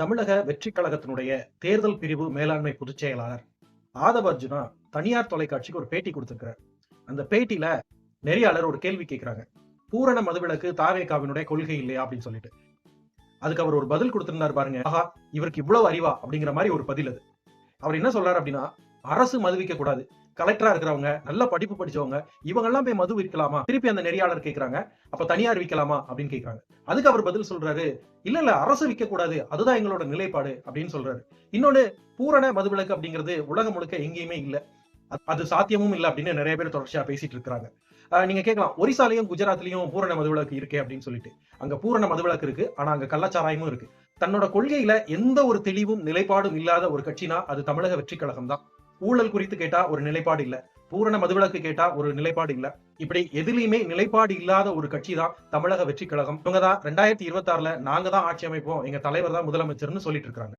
தமிழக வெற்றி கழகத்தினுடைய தேர்தல் பிரிவு மேலாண்மை பொதுச் செயலாளர் ஆதவ அர்ஜுனா தனியார் தொலைக்காட்சிக்கு ஒரு பேட்டி கொடுத்திருக்கிறார். அந்த பேட்டியில நெறியாளர் ஒரு கேள்வி கேட்கிறாங்க பூரண மதுவிலக்கு தாவேகாவினுடைய கொள்கை இல்லையா அப்படின்னு சொல்லிட்டு. அதுக்கு அவர் ஒரு பதில் கொடுத்திருந்தார் பாருங்க. ஆஹா இவருக்கு இவ்வளவு அறிவா அப்படிங்கிற மாதிரி ஒரு பதில் அது. அவர் என்ன சொல்றாரு அப்படின்னா அரசு மதுவிக்க கூடாது. கலெக்டரா இருக்கிறவங்க நல்ல படிப்பு படிச்சவங்க இவங்க எல்லாம் போய் மது விற்கலாமா? திருப்பி அந்த நெறியாளர் கேட்கறாங்க அப்ப தனியார் விற்கலாமா? அப்படின்னு கேட்கறாங்க அதுக்கு அவர் பதில் சொல்றாரு இல்ல இல்ல அரசு விற்க கூடாது அதுதான் எங்களோட நிலைப்பாடு அப்படின்னு சொல்றாரு. இன்னொன்னு பூரண மதுவிலக்கு அப்படிங்கிறது உலகம் முழுக்க எங்கேயுமே இல்ல. அது- சாத்தியமும் இல்ல அப்படின்னு நிறைய பேர் தொடர்ச்சியா பேசிட்டு இருக்காங்க நீங்க கேட்கலாம் ஒரிசாலையும் குஜராத்லயும் பூரண மதுவிலக்கு இருக்கே அப்படின்னு சொல்லிட்டு. அங்க பூரண மதுவிலக்கு இருக்கு ஆனா அங்க கள்ளச்சாராயமும் இருக்கு. தன்னோட கொள்கையில எந்த ஒரு தெளிவும் நிலைப்பாடும் இல்லாத ஒரு கட்சினா அது தமிழக வெற்றி கழகம் தான் ஊழல் குறித்து கேட்டா ஒரு நிலைப்பாடு இல்ல. பூரண மதுவிலக்கு கேட்டா ஒரு நிலைப்பாடு இல்ல. இப்படி எதுலயுமே நிலைப்பாடு இல்லாத ஒரு கட்சி தான் தமிழக வெற்றி கழகம். இவங்க தான் ரெண்டாயிரத்தி இருபத்தி ஆறுல நாங்க தான் ஆட்சி அமைப்போம் எங்க தலைவர் தான் முதலமைச்சர்னு சொல்லிட்டு இருக்காங்க.